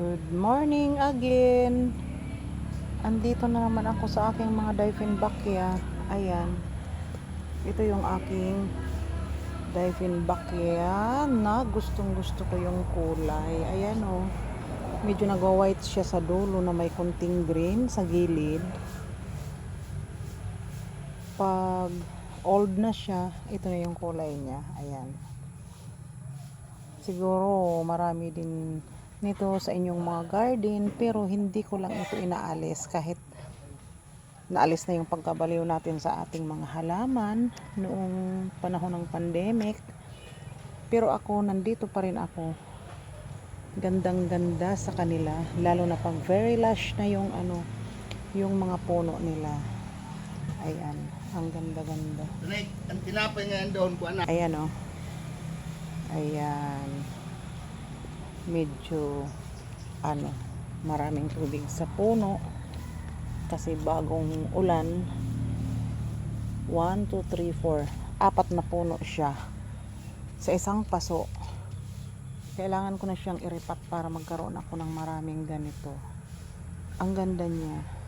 Good morning again. Andito na naman ako sa aking mga diving bakya. Ayan. Ito yung aking diving bakya na gustong gusto ko yung kulay. Ayan o. Medyo nagwa-white siya sa dulo na may kunting green sa gilid. Pag old na siya, ito na yung kulay niya. Ayan. Siguro marami din nito sa inyong mga garden pero hindi ko lang ito inaalis kahit naalis na yung pagkabaliw natin sa ating mga halaman noong panahon ng pandemic pero ako nandito pa rin ako gandang ganda sa kanila lalo na pag very lush na yung ano yung mga puno nila ayan ang ganda ganda ang tinapay ngayon doon ko anak. Ayan o. Ayan. Medyo, ano, maraming tubig sa puno. Kasi bagong ulan. 1, 2, 3, 4. Apat na puno siya. Sa isang paso. Kailangan ko na siyang iripat para magkaroon ako ng maraming ganito. Ang ganda niya.